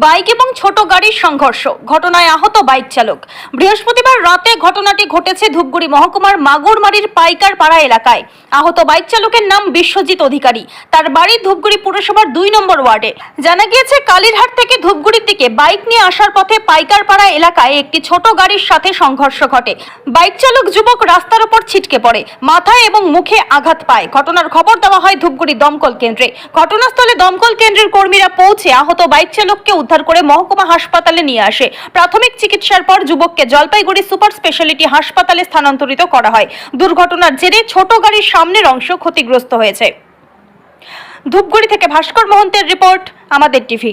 Bike এবং ছোট গাড়ির সংঘর্ষ। ঘটনায় আহত বাইক চালক। বৃহস্পতিবার রাতে ঘটনাটি ঘটেছে ধূপগুড়ি মহকুমার মাগুরমারির পাইকার পাড়া এলাকায়। আহত বাইক চালকের নাম বিশ্বজিৎ অধিকারী। তার বাড়ি ধূপগুড়ি পুরসভার দুই নম্বর ওয়ার্ডে। জানা গিয়েছে, কালীরহাট থেকে ধূপগুড়ির দিকে বাইক নিয়ে আসার পথে পাইকার পাড়া এলাকায় একটি ছোট গাড়ির সাথে সংঘর্ষ ঘটে। বাইক চালক যুবক রাস্তার ওপর ছিটকে পড়ে, মাথায় এবং মুখে আঘাত পায়। ঘটনার খবর দেওয়া হয় ধূপগুড়ি দমকল কেন্দ্রে। ঘটনাস্থলে দমকল কেন্দ্রের কর্মীরা পৌঁছে আহত বাইক চালককে উদ্ধার করে মহকুমা হাসপাতালে নিয়ে আসে। প্রাথমিক চিকিৎসার পর যুবককে জলপাইগুড়ি সুপার স্পেশালিটি হাসপাতালে স্থানান্তরিত করা হয়। দুর্ঘটনার জেরে ছোট গাড়ির সামনের অংশ ক্ষতিগ্রস্ত হয়েছে। ধূপগুড়ি থেকে ভাস্কর মহন্তের রিপোর্ট, আমাদের টিভি।